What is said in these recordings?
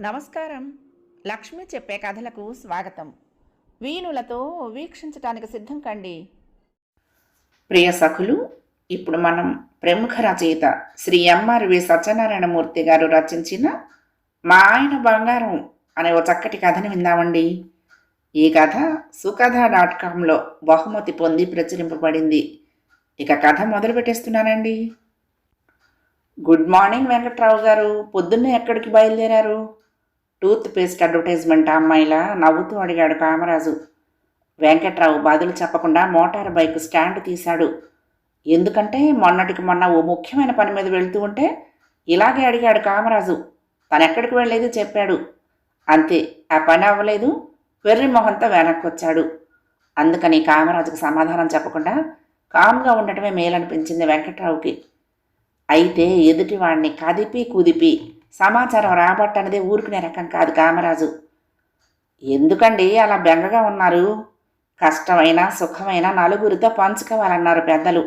నమస్కారం. లక్ష్మి చెప్పే కథలకు స్వాగతం. వీణులతో వీక్షించటానికి సిద్ధం కండి. ప్రియ సఖులు ఇప్పుడు మనం ప్రముఖ రచయిత శ్రీ ఎంఆర్వి సత్యనారాయణమూర్తి గారు రచించిన మా ఆయన బంగారం అనే ఓ చక్కటి కథను విందామండి. ఈ కథ సుకథ డాట్ కామ్లో బహుమతి పొంది ప్రచురింపబడింది. ఇక కథ మొదలు పెట్టేస్తున్నానండి గుడ్ మార్నింగ్ వెంకట్రావు గారు. పొద్దున్నే ఎక్కడికి బయలుదేరారు? టూత్ పేస్ట్ అడ్వర్టైజ్మెంట్ అమ్మాయిలా? నవ్వుతూ అడిగాడు కామరాజు. వెంకట్రావు బదులు చెప్పకుండా మోటార్ బైక్ స్టాండ్ తీశాడు. ఎందుకంటే మొన్నటికి మొన్న ఓ ముఖ్యమైన పని మీద వెళ్తూ ఉంటే ఇలాగే అడిగాడు కామరాజు. తనెక్కడికి వెళ్ళలేదు వెళ్ళేది చెప్పాడు. అంతే ఆ పని అవ్వలేదు. వెర్రి మొహంతో వెనక్కి వచ్చాడు అందుకని కామరాజుకు సమాధానం చెప్పకుండా కామ్గా ఉండటమే మేలనిపించింది వెంకట్రావుకి. అయితే ఎదుటివాడిని కదిపి కుదిపి సమాచారం రాబట్టన్నదే ఊరుకునే రకం కాదు కామరాజు. ఎందుకండి అలా బెంగగా ఉన్నారు? కష్టమైన సుఖమైన నలుగురితో పంచుకోవాలన్నారు పెద్దలు.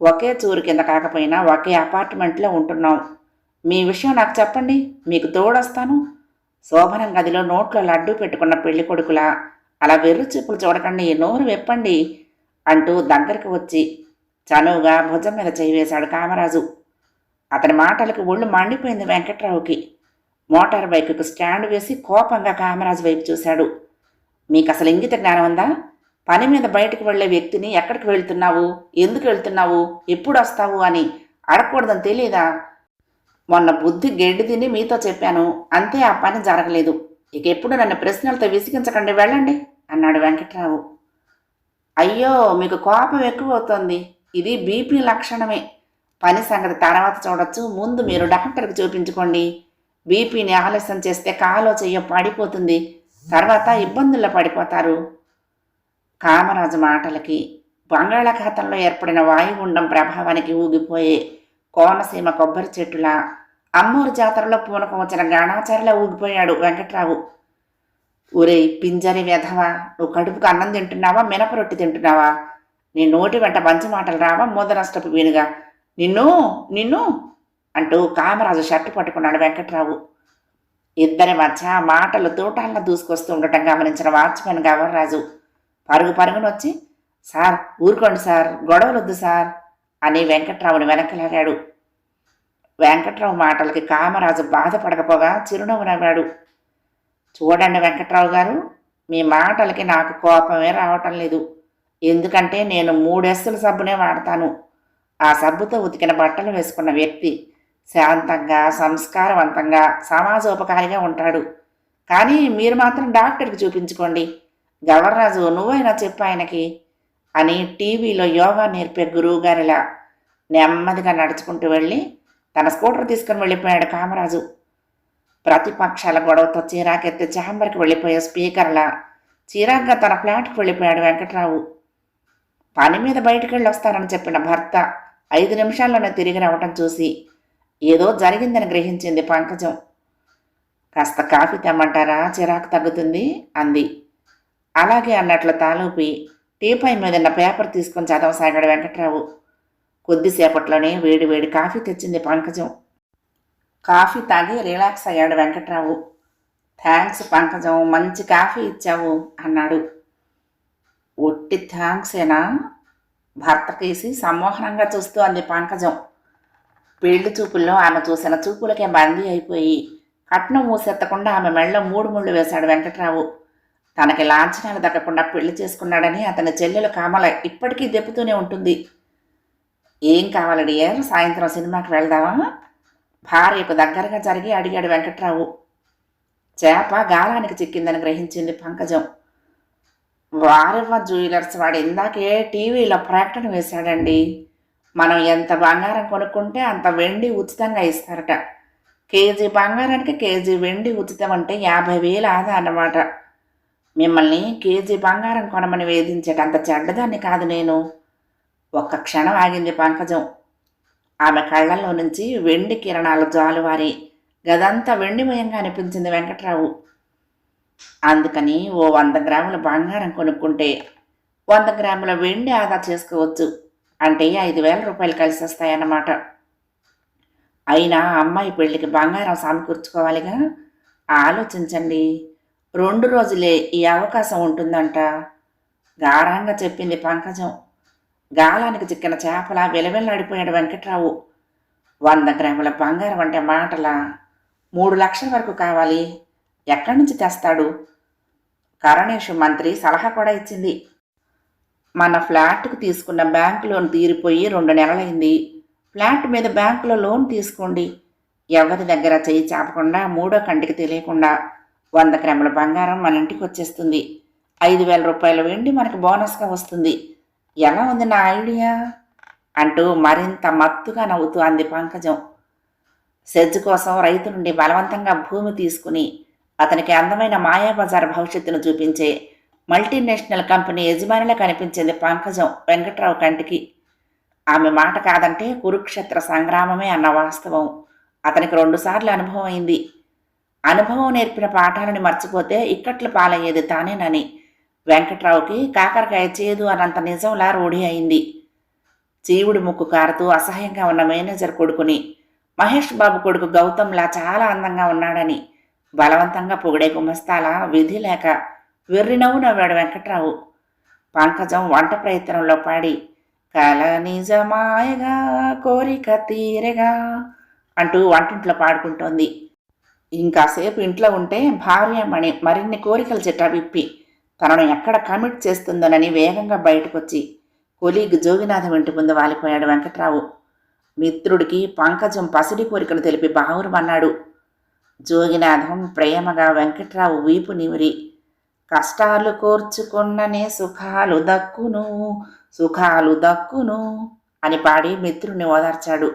ఒకే చూరు కింద కాకపోయినా ఒకే అపార్ట్మెంట్లో ఉంటున్నాం. మీ విషయం నాకు చెప్పండి మీకు తోడొస్తాను. శోభనం గదిలో నోట్లో లడ్డు పెట్టుకున్న పెళ్ళి కొడుకులా? అలా వెర్రు చూపులు చూడకండి నోరు వెప్పండి అంటూ దగ్గరికి వచ్చి చనువుగా భుజం మీద చేయి వేశాడు కామరాజు. అతని మాటలకు ఒళ్ళు మండిపోయింది వెంకట్రావుకి. మోటార్ బైకుకు స్టాండ్ వేసి కోపంగా కామరాజు వైపు చూశాడు. మీకు అసలు ఇంగిత జ్ఞానం ఉందా? పని మీద బయటకు వెళ్ళే వ్యక్తిని ఎక్కడికి వెళ్తున్నావు? ఎందుకు వెళ్తున్నావు? ఎప్పుడు వస్తావు అని అడగకూడదని తెలియదా మొన్న బుద్ధి గెడ్డి తిని మీతో చెప్పాను. అంతే ఆ పని జరగలేదు. ఇక ఎప్పుడు నన్ను ప్రశ్నలతో విసిగించకండి వెళ్ళండి అన్నాడు వెంకట్రావు. అయ్యో మీకు కోపం ఎక్కువ అవుతోంది ఇది బీపీ లక్షణమే. పని సంగతి తర్వాత చూడొచ్చు. ముందు మీరు డాక్టర్కి చూపించుకోండి. బీపీని ఆలస్యం చేస్తే కాలో చెయ్య పడిపోతుంది. తర్వాత ఇబ్బందుల్లో పడిపోతారు. కామరాజు మాటలకి బంగాళాఖాతంలో ఏర్పడిన వాయుగుండం ప్రభావానికి ఊగిపోయే కోనసీమ కొబ్బరి చెట్టులా అమ్మూరు జాతరలో పూనకం వచ్చిన గాణాచారిలా ఊగిపోయాడు వెంకట్రావు. ఊరే పింజరి వెధవా నువ్వు కడుపుకు అన్నం తింటున్నావా మినప రొట్టి తింటున్నావా? నీ నోటి వెంట మంచి మాటలు రావా ముదనష్టపు వీనుగా నిన్ను నిన్ను అంటూ కామరాజు షర్టు పట్టుకున్నాడు వెంకట్రావు. ఇద్దరి మధ్య మాటలు తోటాల్లో దూసుకొస్తూ ఉండటం గమనించిన వాచ్మెన్ గవర్రాజు పరుగు పరుగునొచ్చి సార్ ఊరుకోండి సార్ గొడవలొద్దు సార్ అని వెంకట్రావుని వెనకలాగాడు వెంకట్రావు మాటలకి కామరాజు బాధపడకపోగా చిరునవ్వు నవ్వాడు. చూడండి వెంకట్రావు గారు మీ మాటలకి నాకు కోపమే రావటం లేదు. ఎందుకంటే నేను మూడెస్సుల సబ్బునే వాడతాను. ఆ సబ్బుతో ఉతికిన బట్టలు వేసుకున్న వ్యక్తి శాంతంగా సంస్కారవంతంగా సమాజోపకారిగా ఉంటాడు. కానీ మీరు మాత్రం డాక్టర్కి చూపించుకోండి. గవర్రాజు నువ్వైనా చెప్పు ఆయనకి అని టీవీలో యోగా నేర్పే గురువుగారిలా నెమ్మదిగా నడుచుకుంటూ వెళ్ళి తన స్కూటర్ తీసుకుని వెళ్ళిపోయాడు కామరాజు. ప్రతిపక్షాల గొడవతో చీరాకెత్తి ఛాంబర్కి వెళ్ళిపోయే స్పీకర్లా చీరాగ్గా తన ఫ్లాట్కి వెళ్ళిపోయాడు వెంకట్రావు. పని మీద బయటికి వెళ్ళి వస్తానని చెప్పిన భర్త ఐదు నిమిషాల్లోనే తిరిగి రావటం చూసి ఏదో జరిగిందని గ్రహించింది పంకజం. కాస్త కాఫీ తెమ్మంటారా? చిరాకు తగ్గుతుంది అంది. అలాగే అన్నట్లు తాలూపి టీపై మీదన్న పేపర్ తీసుకొని చదవసాగాడు వెంకట్రావు. కొద్దిసేపట్లోనే వేడి వేడి కాఫీ తెచ్చింది పంకజం. కాఫీ తాగి రిలాక్స్ అయ్యాడు వెంకట్రావు. థ్యాంక్స్ పంకజం మంచి కాఫీ ఇచ్చావు అన్నాడు. ఒట్టి థ్యాంక్సేనా భర్త కేసి సమ్మోహనంగా చూస్తూ అంది పంకజం. పెళ్ళి చూపుల్లో ఆమె చూసిన చూపులకే బందీ అయిపోయి కట్నం మూసెత్తకుండా ఆమె మెళ్ళ మూడు ముళ్ళు వేశాడు వెంకట్రావు. తనకి లాంఛనాలు దక్కకుండా పెళ్ళి చేసుకున్నాడని అతని చెల్లెలు కామల ఇప్పటికీ దెప్పుతూనే ఉంటుంది. ఏం కావాలి డియర్? సాయంత్రం సినిమాకి వెళ్దామా? భార్యకు దగ్గరగా జరిగి అడిగాడు వెంకట్రావు. చేప గాలానికి చిక్కిందని గ్రహించింది పంకజం. వారమ్మ జ్యువెలర్స్ వాడు ఇందాకే టీవీలో ప్రకటన వేశాడండి. మనం ఎంత బంగారం కొనుక్కుంటే అంత వెండి ఉచితంగా ఇస్తారట. కేజీ బంగారానికి కేజీ వెండి ఉచితం అంటే యాభై వేలు ఆదా అన్నమాట. మిమ్మల్ని కేజీ బంగారం కొనమని వేధించేటంత చెడ్డదాన్ని కాదు నేను. ఒక్క క్షణం ఆగింది పంకజం. ఆమె కళ్ళల్లో నుంచి వెండి కిరణాలు జాలువారి. గదంతా వెండిమయంగా అనిపించింది వెంకట్రావు. అందుకని ఓ వంద గ్రాముల బంగారం కొనుక్కుంటే వంద గ్రాముల వెండి ఆదా చేసుకోవచ్చు. అంటే ఐదు వేల రూపాయలు కలిసి వస్తాయన్నమాట. అయినా అమ్మాయి పెళ్ళికి బంగారం సమకూర్చుకోవాలిగా? ఆలోచించండి. రెండు రోజులే ఈ అవకాశం ఉంటుందంట. గారంగా చెప్పింది పంకజం. గాలానికి చిక్కిన చేపలా విలవిల్లాడిపోయాడు వెంకట్రావు. వంద గ్రాముల బంగారం అంటే మాటలా? మూడు లక్షల వరకు కావాలి. ఎక్కడి నుంచి తెస్తాడు? కరణేష్ మంత్రి సలహా కూడా ఇచ్చింది. మన ఫ్లాట్కు తీసుకున్న బ్యాంక్ లోన్ తీరిపోయి రెండు నెలలైంది. ఫ్లాట్ మీద బ్యాంకులో లోన్ తీసుకోండి. ఎవరి దగ్గర చేయి చాపకుండా మూడో కంటికి తెలియకుండా వంద గ్రాముల బంగారం మన ఇంటికి వచ్చేస్తుంది. ఐదు వేల రూపాయల వెండి మనకు బోనస్గా వస్తుంది. ఎలా ఉంది నా ఐడియా? అంటూ మరింత మత్తుగా నవ్వుతూ అంది పంకజం. సెజ్ కోసం రైతు నుండి బలవంతంగా భూమి తీసుకుని అతనికి అందమైన మాయాబజార్ భవిష్యత్తును చూపించే మల్టీనేషనల్ కంపెనీ యజమానిలా కనిపించింది పంకజం వెంకట్రావు కంటికి. ఆమె మాట కాదంటే కురుక్షేత్ర సంగ్రామమే అన్న వాస్తవం. అతనికి రెండుసార్లు అనుభవం అయింది. అనుభవం నేర్పిన పాఠాలను మర్చిపోతే ఇక్కట్లు పాలయ్యేది తానేనని వెంకట్రావుకి కాకరకాయ చేదు అన్నంత నిజంలా రూఢి అయింది. చీవుడి ముక్కు కారుతూ అసహ్యంగా ఉన్న మేనేజర్ కొడుకుని మహేష్ బాబు కొడుకు గౌతంలా చాలా అందంగా ఉన్నాడని బలవంతంగా పొగిడే గుమస్తాల విధి లేక వెర్రినవ్వు నవ్వాడు వెంకట్రావు. పంకజం వంట ప్రయత్నంలో పాడి కల నిజమాయగా కోరిక తీరగా అంటూ వంటింట్లో పాడుకుంటోంది. ఇంకాసేపు ఇంట్లో ఉంటే భార్య మణి మరిన్ని కోరికలు చిట్ట విప్పి తనను ఎక్కడ కమిట్ చేస్తుందోనని వేగంగా బయటకొచ్చి కొలీగ్ జోగినాథం ఇంటి ముందు వాలిపోయాడు వెంకట్రావు. మిత్రుడికి పంకజం పసిడి కోరికను తెలిపి బావురమన్నాడు. జోగినాథం ప్రేమగా వెంకట్రావు వీపు నిమిరి కష్టాలు కోర్చుకున్ననే సుఖాలు దక్కును సుఖాలు దక్కును అని పాడి మిత్రుడిని ఓదార్చాడు.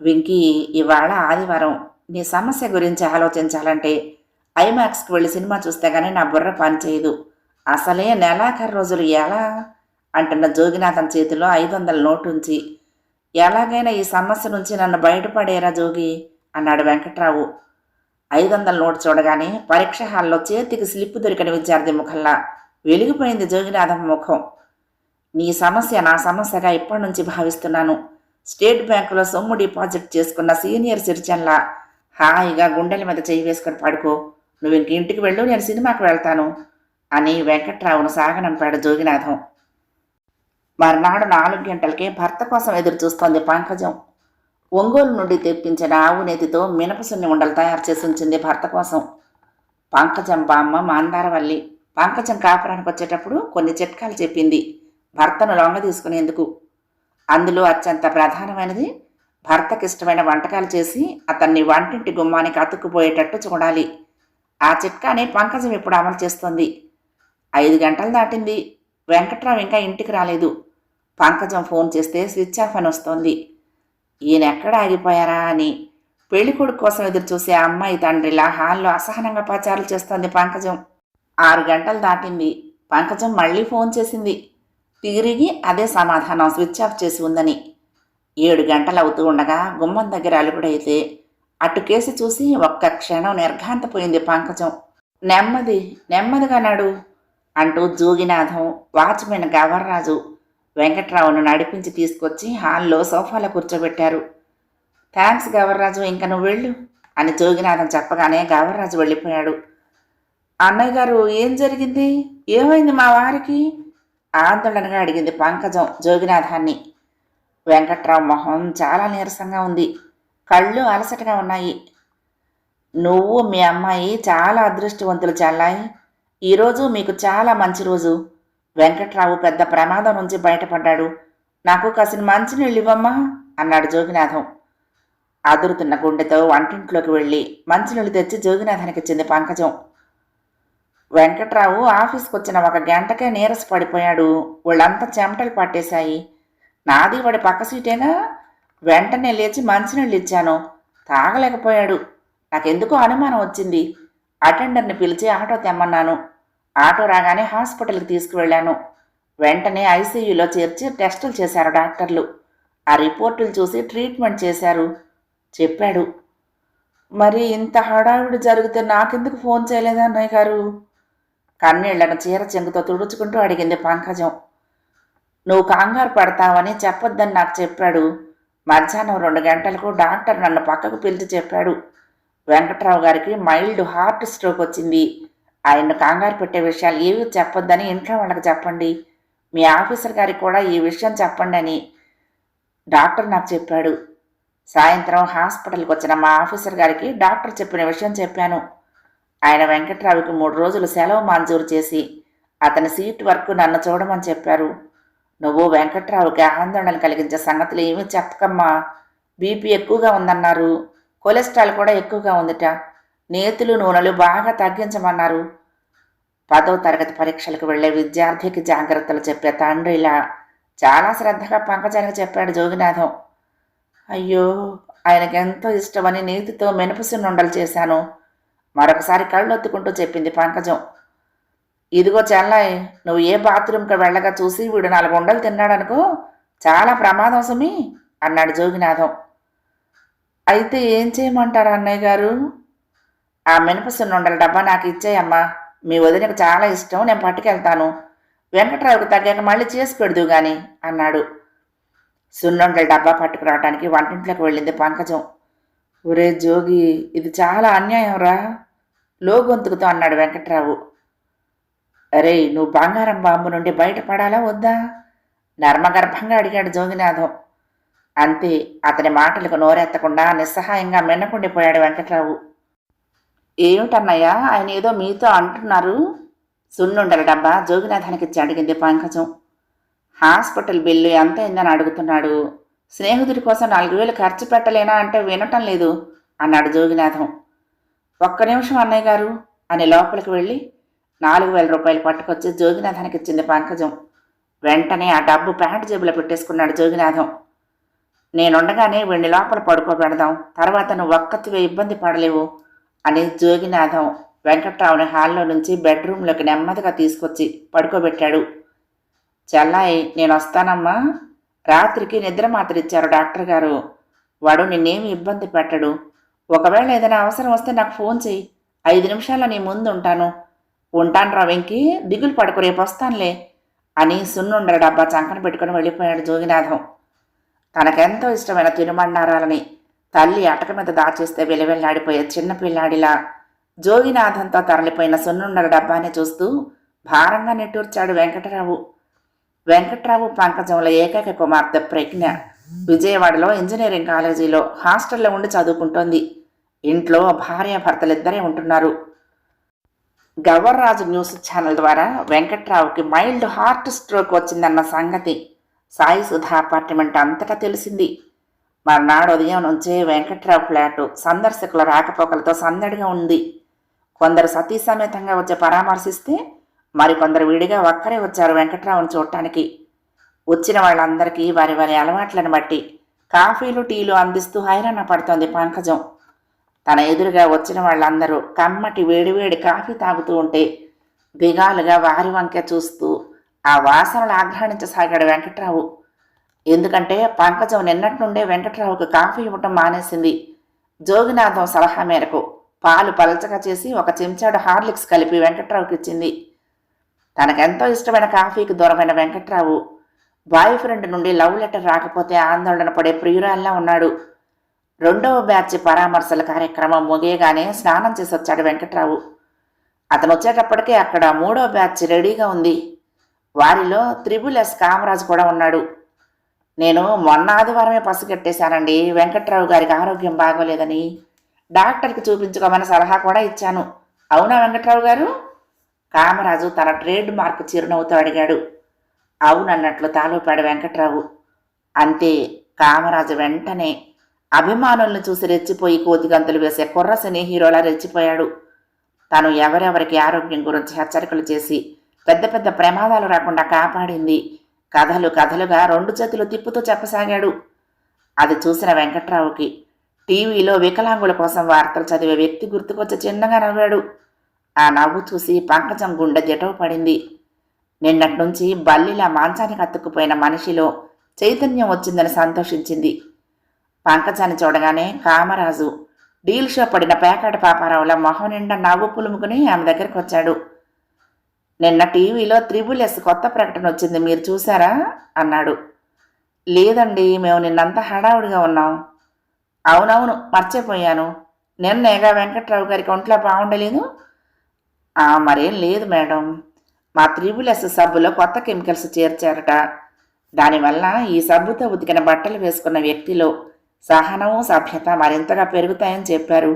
వెంకీ ఇవాళ ఆదివారం నీ సమస్య గురించి ఆలోచించాలంటే ఐమాక్స్కి వెళ్ళి సినిమా చూస్తే కానీ నా బుర్ర పనిచేయదు. అసలే నెలాఖరు రోజులు ఎలా? అంటున్న జోగినాథన్ చేతిలో ఐదు వందల నోటు ఉంచి ఎలాగైనా ఈ సమస్య నుంచి నన్ను బయటపడేరా జోగి? అన్నాడు వెంకట్రావు. ఐదు వందల నోటు చూడగానే పరీక్ష హాల్లో చేతికి స్లిప్ దొరికిన విద్యార్థి ముఖంలా వెలిగిపోయింది జోగినాథం ముఖం. నీ సమస్య నా సమస్యగా ఇప్పటి నుంచి భావిస్తున్నాను. స్టేట్ బ్యాంకులో సొమ్ము డిపాజిట్ చేసుకున్న సీనియర్ సిటిజన్లా హాయిగా గుండెల మీద చేయి వేసుకొని పడుకో. నువ్వు ఇంక ఇంటికి వెళ్ళు నేను సినిమాకి వెళ్తాను అని వెంకట్రావును సాగనంపాడు జోగినాథం. మర్నాడు నాలుగు గంటలకే భర్త కోసం ఎదురు చూస్తోంది పంకజం. ఒంగోలు నుండి తెప్పించిన ఆవు నేతితో మినపసున్ని ఉండలు తయారు చేసి ఉంచింది భర్త కోసం. పంకజం బామ్మ మాందారవల్లి. పంకజం కాపురానికి వచ్చేటప్పుడు కొన్ని చిట్కాలు చెప్పింది. భర్తను లొంగ తీసుకునేందుకు. అందులో అత్యంత ప్రధానమైనది భర్తకి ఇష్టమైన వంటకాలు చేసి అతన్ని వంటింటి గుమ్మానికి అతుక్కుపోయేటట్టు చూడాలి. ఆ చిట్కాని పంకజం ఇప్పుడు అమలు చేస్తుంది. ఐదు గంటలు దాటింది. వెంకట్రావు ఇంకా ఇంటికి రాలేదు. పంకజం ఫోన్ చేస్తే స్విచ్ ఆఫ్ అని వస్తోంది. ఈయన ఎక్కడ ఆగిపోయారా అని. పెళ్ళి కొడుకు కోసం ఎదురు చూసే అమ్మాయి తండ్రిలా హాల్లో అసహనంగా పచారులు చేస్తోంది పంకజం. ఆరు గంటలు దాటింది. పంకజం మళ్ళీ ఫోన్ చేసింది. తిరిగి అదే సమాధానం స్విచ్ ఆఫ్ చేసి ఉందని. ఏడు గంటలు అవుతూ ఉండగా గుమ్మం దగ్గర అలుగుడైతే అటు కేసి చూసి ఒక్క క్షణం నిర్ఘాంతపోయింది పంకజం. నెమ్మది నెమ్మదిగా నడు అంటూ జోగినాథం వాచ్మెన్ గవర్రాజు వెంకట్రావును నడిపించి తీసుకొచ్చి హాల్లో సోఫాలో కూర్చోబెట్టారు. థ్యాంక్స్ గవర్రాజు ఇంక నువ్వు వెళ్ళు అని జోగినాథం చెప్పగానే గవర్రాజు వెళ్ళిపోయాడు. అన్నయ్య గారు ఏం జరిగింది? ఏమైంది మా వారికి? ఆందోళనగా అడిగింది పంకజం జోగినాథాన్ని. వెంకట్రావు మొహం చాలా నీరసంగా ఉంది. కళ్ళు అలసటగా ఉన్నాయి. నువ్వు మీ అమ్మాయి చాలా అదృష్టవంతులు చల్లాయి. ఈరోజు మీకు చాలా మంచి రోజు. వెంకట్రావు పెద్ద ప్రమాదం నుంచి బయటపడ్డాడు. నాకు కాసిన మంచినీళ్ళు ఇవ్వమ్మా అన్నాడు జోగినాథం. అదురుతున్న గుండెతో వంటింట్లోకి వెళ్ళి మంచినీళ్ళు తెచ్చి జోగినాథానికి ఇచ్చింది పంకజం. వెంకట్రావు ఆఫీస్కి వచ్చిన ఒక గంటకే నీరస పడిపోయాడు వాళ్ళంతా చెమటలు పట్టేశాయి. నాది వాడి పక్క సీటేనా? వెంటనే లేచి మంచినీళ్ళు ఇచ్చాను. తాగలేకపోయాడు. నాకెందుకో అనుమానం వచ్చింది. అటెండర్ని పిలిచి ఆటో తెమ్మన్నాను. ఆటో రాగానే హాస్పిటల్కి తీసుకువెళ్ళాను. వెంటనే ఐసీయూలో చేర్చి టెస్టులు చేశారు డాక్టర్లు. ఆ రిపోర్టులు చూసి ట్రీట్మెంట్ చేశారు. చెప్పాడు. మరి ఇంత హడావిడి జరిగితే నాకెందుకు ఫోన్ చేయలేదా అన్నయ్య గారు? కన్నీళ్ళను చీర చెంగుతో తుడుచుకుంటూ అడిగింది పంకజం. నువ్వు కంగారు పడతావని చెప్పొద్దని నాకు చెప్పాడు. మధ్యాహ్నం రెండు గంటలకు డాక్టర్ నన్ను పక్కకు పిలిచి చెప్పాడు. వెంకట్రావు గారికి మైల్డ్ హార్ట్ స్ట్రోక్ వచ్చింది. ఆయన్ను కంగారు పెట్టే విషయాలు ఏవి చెప్పొద్దని ఇంట్లో వాళ్ళకి చెప్పండి. మీ ఆఫీసర్ గారికి కూడా ఈ విషయం చెప్పండి అని డాక్టర్ నాకు చెప్పాడు. సాయంత్రం హాస్పిటల్కి వచ్చిన మా ఆఫీసర్ గారికి డాక్టర్ చెప్పిన విషయం చెప్పాను. ఆయన వెంకట్రావుకి మూడు రోజులు సెలవు మంజూరు చేసి అతని సీట్ వరకు నన్ను చూడమని చెప్పారు. నువ్వు వెంకట్రావుకి ఆందోళన కలిగించే సంగతులు ఏమీ చెప్పకమ్మా. బీపీ ఎక్కువగా ఉందన్నారు. కొలెస్ట్రాల్ కూడా ఎక్కువగా ఉందిట. నేతులు నూనెలు బాగా తగ్గించమన్నారు. పదో తరగతి పరీక్షలకు వెళ్ళే విద్యార్థికి జాగ్రత్తలు చెప్పే తండ్రి ఇలా చాలా శ్రద్ధగా పంకజానికి చెప్పాడు జోగినాథం. అయ్యో ఆయనకి ఎంతో ఇష్టమని నీతితో మెనుపుసునుండలు చేశాను. మరొకసారి కళ్ళొత్తుకుంటూ చెప్పింది పంకజం. ఇదిగో చెల్లాయ్ నువ్వు ఏ బాత్రూమ్కి వెళ్ళగా చూసి వీడు నాలుగు ఉండలు తిన్నాడనుకో చాలా ప్రమాదం సుమి అన్నాడు జోగినాథం. అయితే ఏం చేయమంటారు అన్నయ్య గారు? ఆ మినపసున్నుండల డబ్బా నాకు ఇచ్చేయమ్మా మీ వదినకు చాలా ఇష్టం నేను పట్టుకెళ్తాను. వెంకట్రావుకు తగ్గాక మళ్ళీ చేసి పెడదు గాని అన్నాడు. సున్నుండల డబ్బా పట్టుకురావడానికి వంటింట్లోకి వెళ్ళింది పంకజం. ఒరే జోగి ఇది చాలా అన్యాయం రా లో గొంతుకుతో అన్నాడు వెంకట్రావు. అరే నువ్వు బంగారం బాంబు నుండి బయటపడాలా వద్దా? నర్మగర్భంగా అడిగాడు జోగినాథం. అంతే అతని మాటలకు నోరెత్తకుండా నిస్సహాయంగా మిన్నకుండిపోయాడు వెంకట్రావు. ఏమిటన్నయ్యా? ఆయన ఏదో మీతో అంటున్నారు. సున్నుండల డబ్బా జోగినాథానికి ఇచ్చి అడిగింది పంకజం. హాస్పిటల్ బిల్లు ఎంత అయిందని అడుగుతున్నాడు. స్నేహితుడి కోసం నాలుగు వేలు ఖర్చు పెట్టలేనా అంటే వినటం లేదు అన్నాడు జోగినాథం. ఒక్క నిమిషం అన్నయ్య గారు అని లోపలికి వెళ్ళి నాలుగు వేల రూపాయలు పట్టుకొచ్చి జోగినాథానికి ఇచ్చింది పంకజం. వెంటనే ఆ డబ్బు ప్యాంటు జేబులో పెట్టేసుకున్నాడు జోగినాథం. నేనుండగానే వీడిని లోపల పడుకోబెడదాం తర్వాత నువ్వు ఒక్కతివే ఇబ్బంది పడలేవు అని జోగినాథం. వెంకట్రావుని హాల్లో నుంచి బెడ్రూమ్లోకి నెమ్మదిగా తీసుకొచ్చి పడుకోబెట్టాడు. చెల్లాయి నేను వస్తానమ్మా రాత్రికి నిద్ర మాత్ర ఇచ్చారు డాక్టర్ గారు. వాడు నిన్నేమి ఇబ్బంది పెట్టడు. ఒకవేళ ఏదైనా అవసరం వస్తే నాకు ఫోన్ చెయ్యి. ఐదు నిమిషాల్లో నీ ముందు ఉంటాను. ఉంటాను రా వెంకి దిగులు పడుకు రేపు వస్తానులే అని సున్నుండ డబ్బా చంకన పెట్టుకుని వెళ్ళిపోయాడు జోగినాథం. తనకెంతో ఇష్టమైన తినుమన్నారాలని తల్లి అటక మీద దాచేస్తే వెలివెల్లాడిపోయే చిన్న పిల్లాడిలా. జోగినాథంతో తరలిపోయిన సున్నుండల డబ్బాని చూస్తూ భారంగా నిట్టూర్చాడు వెంకటరావు. వెంకట్రావు పంకజంల ఏకైక కుమార్తె ప్రజ్ఞ. విజయవాడలో ఇంజనీరింగ్ కాలేజీలో హాస్టల్లో ఉండి చదువుకుంటోంది. ఇంట్లో భార్యాభర్తలిద్దరే ఉంటున్నారు. గవర్రాజు న్యూస్ ఛానల్ ద్వారా వెంకట్రావుకి మైల్డ్ హార్ట్ స్ట్రోక్ వచ్చిందన్న సంగతి సాయి సుధా అపార్ట్మెంట్ అంతటా తెలిసింది. మర్నాడు ఉదయం నుంచే వెంకట్రావు ఫ్లాటు సందర్శకుల రాకపోకలతో సందడిగా ఉంది. కొందరు సతీ సమేతంగా వచ్చి పరామర్శిస్తే మరికొందరు విడిగా ఒక్కరే వచ్చారు వెంకట్రావును చూడటానికి. వచ్చిన వాళ్ళందరికీ వారి వారి అలవాట్లను బట్టి కాఫీలు టీలు అందిస్తూ హైరాణ పడుతోంది పంకజం. తన ఎదురుగా వచ్చిన వాళ్ళందరూ కమ్మటి వేడివేడి కాఫీ తాగుతూ ఉంటే దిగాలుగా వారి వంక చూస్తూ ఆ వాసనలు ఆగ్రహించసాగాడు వెంకట్రావు. ఎందుకంటే పంకజం నిన్నటి నుండే వెంకట్రావుకు కాఫీ ఇవ్వటం మానేసింది. జోగినాథం సలహా మేరకు పాలు పలచగా చేసి ఒక చెంచాడు హార్లిక్స్ కలిపి వెంకట్రావుకి ఇచ్చింది. తనకెంతో ఇష్టమైన కాఫీకి దూరమైన వెంకట్రావు బాయ్ ఫ్రెండ్ నుండి లవ్ లెటర్ రాకపోతే ఆందోళన పడే ప్రియురాల్లా ఉన్నాడు. రెండవ బ్యాచ్ పరామర్శల కార్యక్రమం ముగియగానే స్నానం చేసి వచ్చాడు వెంకట్రావు. అతను వచ్చేటప్పటికే అక్కడ మూడో బ్యాచ్ రెడీగా ఉంది. వారిలో త్రిబుల్ ఎస్ కామరాజు కూడా ఉన్నాడు. నేను మొన్న ఆదివారమే పసిగట్టేశానండి వెంకట్రావు గారికి ఆరోగ్యం బాగోలేదని డాక్టర్కి చూపించుకోమని సలహా కూడా ఇచ్చాను. అవునా వెంకట్రావు గారు? కామరాజు తన ట్రేడ్ మార్క్ చిరునవ్వుతో అడిగాడు. అవునన్నట్లు తాలూపాడు వెంకట్రావు. అంతే కామరాజు వెంటనే అభిమానుల్ని చూసి రెచ్చిపోయి కోతిగంతులు వేసే కుర్ర సినీ హీరోలా రెచ్చిపోయాడు. తను ఎవరెవరికి ఆరోగ్యం గురించి హెచ్చరికలు చేసి పెద్ద పెద్ద ప్రమాదాలు రాకుండా కాపాడింది. కథలు కథలుగా రెండు చేతులు తిప్పుతూ చెప్పసాగాడు. అది చూసిన వెంకట్రావుకి టీవీలో వికలాంగుల కోసం వార్తలు చదివే వ్యక్తి గుర్తుకొచ్చి చిన్నగా నవ్వాడు. ఆ నవ్వు చూసి పంకజం గుండె జటవ పడింది. నిన్నటి నుంచి బల్లిలా మాంచానికి అతుక్కుపోయిన మనిషిలో చైతన్యం వచ్చిందని సంతోషించింది. పంకజాన్ని చూడగానే కామరాజు డీల్ షో పడిన పేకాట పాపారావుల మొహం నిండా నవ్వు పులుముకుని ఆమె దగ్గరికి వచ్చాడు. నిన్న టీవీలో త్రిబుల్ ఎస్ కొత్త ప్రకటన వచ్చింది మీరు చూసారా అన్నాడు. లేదండి మేము నిన్నంతా హడావుడిగా ఉన్నాం. అవునవును మర్చిపోయాను. నిన్నేగా వెంకట్రావు గారికి ఒంట్లో బాగుండలేదు? మరేం లేదు మేడం. మా త్రిబుల్ ఎస్ సబ్బులో కొత్త కెమికల్స్ చేర్చారట. దానివల్ల ఈ సబ్బుతో ఉతికిన బట్టలు వేసుకున్న వ్యక్తిలో సహనం సభ్యత మరింతగా పెరుగుతాయని చెప్పారు.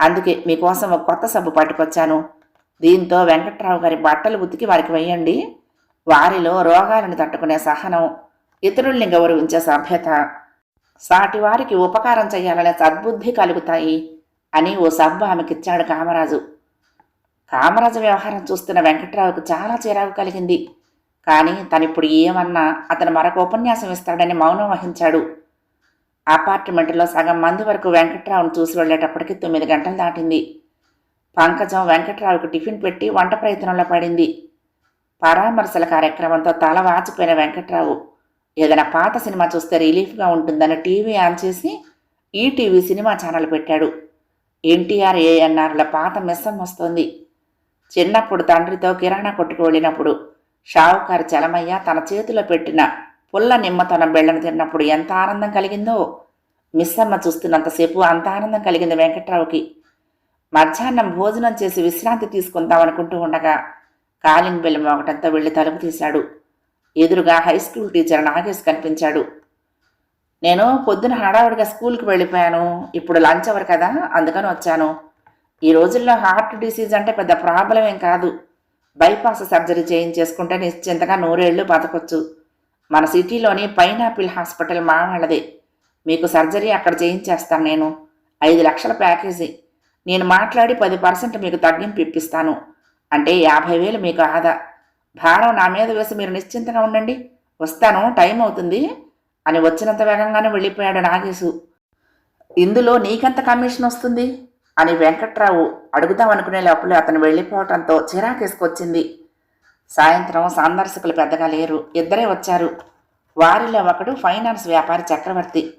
అందుకే మీకోసం ఒక కొత్త సబ్బు పట్టుకొచ్చాను. దీంతో వెంకట్రావు గారి బట్టలు ఉతికి వారికి వేయండి. వారిలో రోగాలను తట్టుకునే సహనం ఇతరుల్ని గౌరవించే సభ్యత. సాటి వారికి ఉపకారం చేయాలనే సద్బుద్ధి కలుగుతాయి అని ఓ సబ్బు ఆమెకిచ్చాడు కామరాజు. కామరాజు వ్యవహారం చూస్తున్న వెంకట్రావుకు చాలా చిరాకు కలిగింది. కానీ తనిప్పుడు ఏమన్నా అతను మరొక ఉపన్యాసం ఇస్తాడని మౌనం వహించాడు. అపార్ట్మెంట్లో సగం మంది వరకు వెంకట్రావును చూసి వెళ్ళేటప్పటికి తొమ్మిది గంటలు దాటింది. పంకజం వెంకట్రావుకు టిఫిన్ పెట్టి వంట ప్రయత్నంలో పడింది. పరామర్శల కార్యక్రమంతో తల వాచిపోయిన వెంకట్రావు ఏదైనా పాత సినిమా చూస్తే రిలీఫ్గా ఉంటుందని టీవీ ఆన్ చేసి ఈటీవీ సినిమా ఛానల్ పెట్టాడు. ఎన్టీఆర్ ఏఎన్ఆర్ల పాత మిస్సం వస్తోంది. చిన్నప్పుడు తండ్రితో కిరాణా కొట్టుకు వెళ్ళినప్పుడు షావుకారు చలమయ్య తన చేతిలో పెట్టిన పుల్ల నిమ్మతనం బెళ్ళను తిన్నప్పుడు ఎంత ఆనందం కలిగిందో మిస్సమ్మ చూస్తున్నంతసేపు అంత ఆనందం కలిగింది వెంకట్రావుకి. మధ్యాహ్నం భోజనం చేసి విశ్రాంతి తీసుకుందాం అనుకుంటూ ఉండగా కాలింగ్ బెల్ మోగటంతో వెళ్ళి తలుపు తీశాడు. ఎదురుగా హై స్కూల్ టీచర్ నాగేష్ కనిపించాడు. నేను పొద్దున హడావుడిగా స్కూల్కి వెళ్ళిపోయాను. ఇప్పుడు లంచ్ అవర్ కదా అందుకని వచ్చాను. ఈ రోజుల్లో హార్ట్ డిసీజ్ అంటే పెద్ద ప్రాబ్లం ఏం కాదు. బైపాస్ సర్జరీ చేయించేసుకుంటే నిశ్చింతగా నూరేళ్ళు బతకొచ్చు. మన సిటీలోని పైనాపిల్ హాస్పిటల్ మా వాళ్ళదే. మీకు సర్జరీ అక్కడ చేయించేస్తాను నేను. ఐదు లక్షల ప్యాకేజీ. నేను మాట్లాడి పది పర్సెంట్ మీకు తగ్గింపు ఇప్పిస్తాను. అంటే యాభై వేలు మీకు ఆదా. భారం నా మీద వేసి మీరు నిశ్చింతగా ఉండండి. వస్తాను టైం అవుతుంది అని వచ్చినంత వేగంగానే వెళ్ళిపోయాడు నాగేశు. ఇందులో నీకెంత కమిషన్ వస్తుంది? అని వెంకట్రావు అడుగుదామనుకునే లోపల అతను వెళ్ళిపోవటంతో చిరాకేసుకొచ్చింది. సాయంత్రం సందర్శకులు పెద్దగా లేరు. ఇద్దరే వచ్చారు. వారిలో ఒకడు ఫైనాన్స్ వ్యాపారి చక్రవర్తి.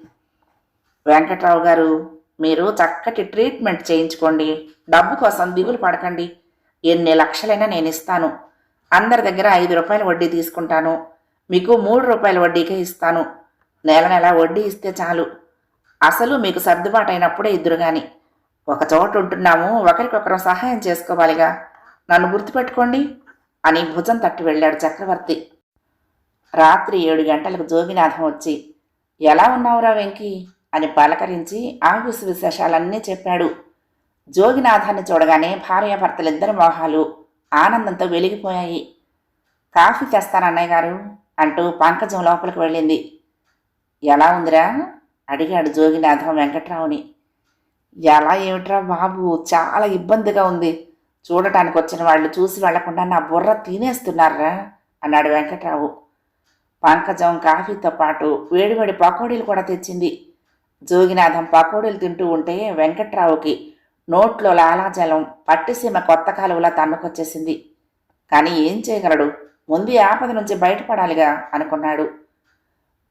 వెంకట్రావు గారు మీరు చక్కటి ట్రీట్మెంట్ చేయించుకోండి. డబ్బు కోసం దిగులు పడకండి. ఎన్ని లక్షలైనా నేను ఇస్తాను. అందరి దగ్గర ఐదు రూపాయల వడ్డీ తీసుకుంటాను. మీకు మూడు రూపాయల వడ్డీకే ఇస్తాను. నెల నెల వడ్డీ ఇస్తే చాలు. అసలు మీకు సర్దుబాటు అయినప్పుడే ఇద్దరు కానీ ఒక చోట ఉంటున్నాము ఒకరికొకరం సహాయం చేసుకోవాలిగా. నన్ను గుర్తుపెట్టుకోండి. అని భుజం తట్టి వెళ్ళాడు చక్రవర్తి. రాత్రి ఏడు గంటలకు జోగినాథం వచ్చి ఎలా ఉన్నావురా వెంకీ? అని పలకరించి ఆఫీసు విశేషాలన్నీ చెప్పాడు. జోగినాథాన్ని చూడగానే భార్యాభర్తలిద్దరి మొహాలు ఆనందంతో వెలిగిపోయాయి. కాఫీ తెస్తాను అన్నయ్య గారు అంటూ పంకజం లోపలికి వెళ్ళింది. ఎలా ఉందిరా? అడిగాడు జోగినాథం వెంకట్రావుని. ఎలా ఏమిట్రా బాబు చాలా ఇబ్బందిగా ఉంది. చూడటానికి వచ్చిన వాళ్ళు చూసి వెళ్ళకుండా నా బుర్ర తినేస్తున్నారా అన్నాడు వెంకట్రావు. పంకజం కాఫీతో పాటు వేడివేడి పకోడీలు కూడా తెచ్చింది. జోగినాథం పకోడీలు తింటూ ఉంటే వెంకట్రావుకి నోట్లో లాలాజలం పట్టిసీమ కొత్త కాలువలా తన్నుకొచ్చేసింది. కానీ ఏం చేయగలడు? ముందు ఆపద నుంచి బయటపడాలిగా అనుకున్నాడు.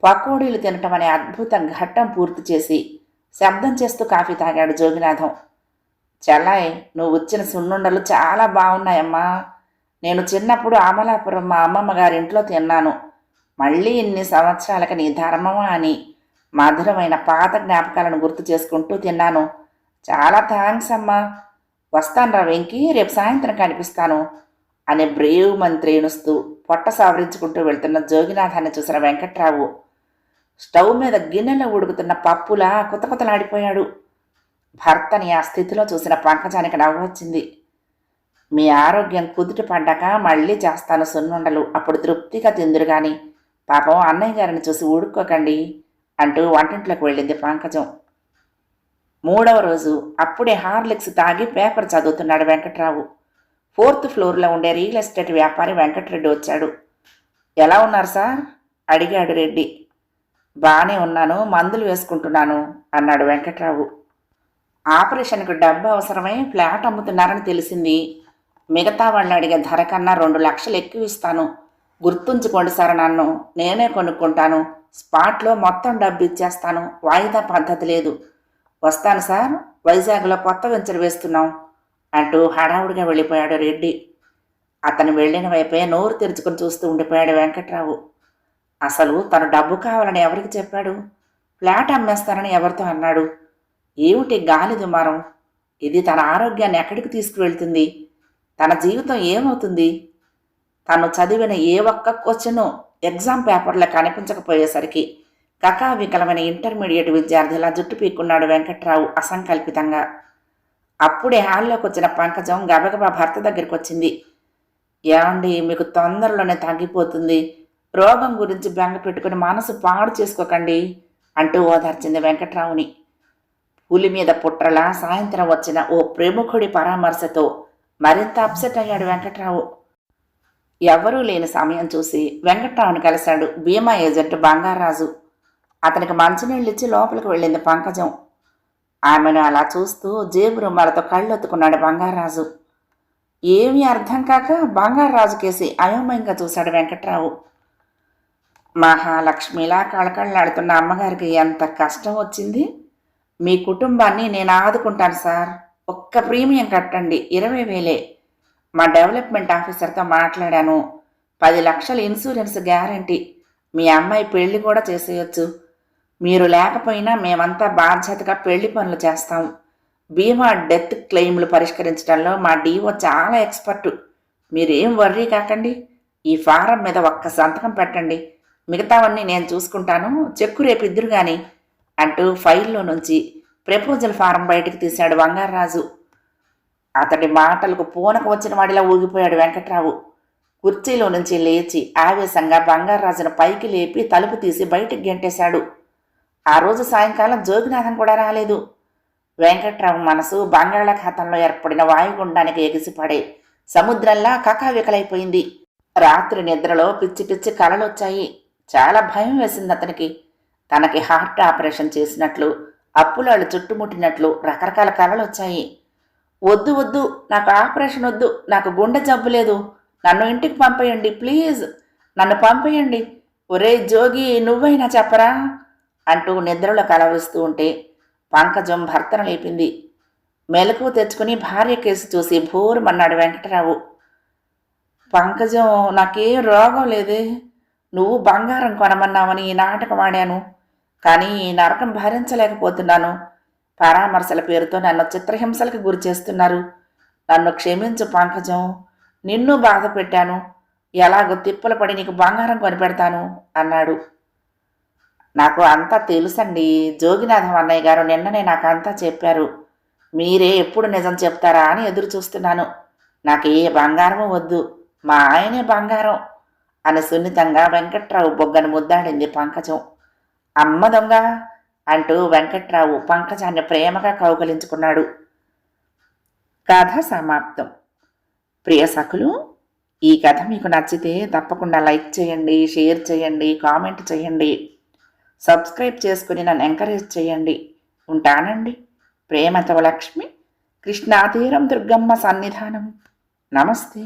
పకోడీలు తినటం అనే అద్భుతం ఘట్టం పూర్తి చేసి శబ్దం చేస్తూ కాఫీ తాగాడు జోగినాథం. చెల్లాయ్ నువ్వు వచ్చిన సున్నుండలు చాలా బాగున్నాయమ్మా. నేను చిన్నప్పుడు అమలాపురం మా అమ్మమ్మ గారింట్లో తిన్నాను. మళ్ళీ ఇన్ని సంవత్సరాలకి నీ ధర్మమా అని మధురమైన పాత జ్ఞాపకాలను గుర్తు చేసుకుంటూ తిన్నాను. చాలా థ్యాంక్స్ అమ్మా. వస్తాను రా వెంకి రేపు సాయంత్రం కనిపిస్తాను అనే బ్రేవ్ మంత్రి ఏనుస్తూ పొట్ట సావరించుకుంటూ వెళ్తున్న జోగినాథాన్ని చూసిన వెంకట్రావు. స్టవ్ మీద గిన్నెలో ఉడుకుతున్న పప్పులా కుతకుతలాడిపోయాడు. భర్తని ఆ స్థితిలో చూసిన పంకజానికి నవ్వు వచ్చింది. మీ ఆరోగ్యం కుదుట పడ్డాక మళ్ళీ చేస్తాను సున్నుండలు. అప్పుడు తృప్తిగా తిందురు కానీ పాపం అన్నయ్య గారిని చూసి ఊడుకోకండి అంటూ వంటింట్లోకి వెళ్ళింది పంకజం. మూడవ రోజు అప్పుడే హార్లిక్స్ తాగి పేపర్ చదువుతున్నాడు వెంకట్రావు. ఫోర్త్ ఫ్లోర్లో ఉండే రియల్ ఎస్టేట్ వ్యాపారి వెంకటరెడ్డి వచ్చాడు. ఎలా ఉన్నారు సార్? అడిగాడు రెడ్డి. బాగానే ఉన్నాను మందులు వేసుకుంటున్నాను అన్నాడు వెంకట్రావు. ఆపరేషన్కు డబ్బు అవసరమై ఫ్లాట్ అమ్ముతున్నారని తెలిసింది. మిగతా వాళ్ళు అడిగే ధర కన్నా రెండు లక్షలు ఎక్కువ ఇస్తాను. గుర్తుంచుకోండి సార్ నన్ను. నేనే కొనుక్కుంటాను. స్పాట్లో మొత్తం డబ్బు ఇచ్చేస్తాను. వాయిదా పద్ధతి లేదు. వస్తాను సార్. వైజాగ్లో కొత్త వెంచర్ వేస్తున్నాం అంటూ హడావుడిగా వెళ్ళిపోయాడు రెడ్డి. అతను వెళ్ళిన వైపే నోరు తెరుచుకుని చూస్తూ ఉండిపోయాడు వెంకట్రావు. అసలు తను డబ్బు కావాలని ఎవరికి చెప్పాడు? ఫ్లాట్ అమ్మేస్తానని ఎవరితో అన్నాడు? ఏమిటి గాలి దుమారం? ఇది తన ఆరోగ్యాన్ని ఎక్కడికి తీసుకువెళ్తుంది? తన జీవితం ఏమవుతుంది? తను చదివిన ఏ ఒక్క క్వశ్చను ఎగ్జామ్ పేపర్లో కనిపించకపోయేసరికి కకావికలమైన ఇంటర్మీడియట్ విద్యార్థిలా జుట్టు పీక్కున్నాడు వెంకట్రావు అసంకల్పితంగా. అప్పుడే హాల్లోకి వచ్చిన పంకజం గబగబా భర్త దగ్గరికి వచ్చింది ఏమండి మీకు తొందరలోనే తగ్గిపోతుంది. రోగం గురించి బెంగ పెట్టుకుని మనసు పాడు చేసుకోకండి అంటూ ఓదార్చింది వెంకట్రావుని. పులి మీద పుట్రలా సాయంత్రం వచ్చిన ఓ ప్రముఖుడి పరామర్శతో మరింత అప్సెట్ అయ్యాడు వెంకట్రావు. ఎవరూ లేని సమయం చూసి వెంకట్రావుని కలిశాడు భీమా ఏజెంట్ బంగారాజు. అతనికి మంచినీళ్ళిచ్చి లోపలికి వెళ్ళింది పంకజం. ఆమెను అలా చూస్తూ జేబు రుమాలతో కళ్ళొత్తుకున్నాడు బంగారాజు. ఏమీ అర్థం కాక బంగారాజు కేసి అయోమయంగా చూశాడు వెంకట్రావు. మహాలక్ష్మిలా కళకళలాడుతున్న అమ్మగారికి ఎంత కష్టం వచ్చింది? మీ కుటుంబాన్ని నేను ఆదుకుంటాను సార్. ఒక్క ప్రీమియం కట్టండి. ఇరవై వేలే. మా డెవలప్మెంట్ ఆఫీసర్తో మాట్లాడాను. పది లక్షల ఇన్సూరెన్స్ గ్యారంటీ. మీ అమ్మాయి పెళ్ళి కూడా చేసేయొచ్చు. మీరు లేకపోయినా మేమంతా బాధ్యతగా పెళ్ళి పనులు చేస్తాం. బీమా డెత్ క్లెయిమ్లు పరిష్కరించడంలో మా డీఓ చాలా ఎక్స్పర్టు. మీరేం వర్రీ కాకండి. ఈ ఫారం మీద ఒక్క సంతకం పెట్టండి. మిగతావన్నీ నేను చూసుకుంటాను. చెక్కు రేపు ఇద్దరు కానీ అంటూ ఫైల్లో నుంచి ప్రపోజల్ ఫారం బయటికి తీశాడు బంగారాజు అతడి మాటలకు పూనకు వచ్చిన వాడిలా ఊగిపోయాడు వెంకట్రావు. కుర్చీలో నుంచి లేచి ఆవేశంగా బంగారాజును పైకి లేపి తలుపు తీసి బయటికి గెంటేశాడు. ఆ రోజు సాయంకాలం జోగినాథం కూడా రాలేదు. వెంకట్రావు మనసు బంగాళాఖాతంలో ఏర్పడిన వాయుగుండానికి ఎగిసిపడే సముద్రంలా కకావికలైపోయింది. రాత్రి నిద్రలో పిచ్చి పిచ్చి కలలొచ్చాయి. చాలా భయం వేసింది అతనికి. తనకి హార్ట్ ఆపరేషన్ చేసినట్లు అప్పులాళ్ళు చుట్టుముట్టినట్లు రకరకాల కలలు వచ్చాయి వద్దు వద్దు నాకు ఆపరేషన్ వద్దు నాకు గుండె జబ్బు లేదు. నన్ను ఇంటికి పంపేయండి ప్లీజ్. నన్ను పంపేయండి. ఒరే జోగి నువ్వైనా చెప్పరా? అంటూ నిద్రలో కలవరిస్తూ ఉంటే పంకజం భర్తను లేపింది. మెలకు తెచ్చుకుని భార్య కేసు చూసి భోరుమన్నాడు వెంకటరావు. పంకజం నాకేం రోగం లేదే. నువ్వు బంగారం కొనమన్నావని ఈ నాటకం ఆడాను. కానీ ఈ నరకం భరించలేకపోతున్నాను. పరామర్శల పేరుతో నన్ను చిత్రహింసలకు గురి చేస్తున్నారు. నన్ను క్షమించు పంకజం. నిన్ను బాధ పెట్టాను. ఎలాగో తిప్పలు పడి నీకు బంగారం కొనిపెడతాను అన్నాడు. నాకు అంతా తెలుసండి. జోగినాథం అన్నయ్య గారు నిన్ననే నాకు అంతా చెప్పారు. మీరే ఎప్పుడు నిజం చెప్తారా అని ఎదురు చూస్తున్నాను. నాకు ఏ బంగారము వద్దు. మా ఆయనే బంగారం అని సున్నితంగా వెంకట్రావు బొగ్గను ముద్దాడింది పంకజం. అమ్మ దొంగ అంటూ వెంకట్రావు పంకజాన్ని ప్రేమగా కౌగలించుకున్నాడు. కథ సమాప్తం. ప్రియ సఖులు ఈ కథ మీకు నచ్చితే తప్పకుండా లైక్ చేయండి షేర్ చేయండి కామెంట్ చేయండి. సబ్స్క్రైబ్ చేసుకుని నన్ను ఎంకరేజ్ చేయండి. ఉంటానండి. ప్రేమతో లక్ష్మి కృష్ణాతీరం దుర్గమ్మ సన్నిధానం. నమస్తే.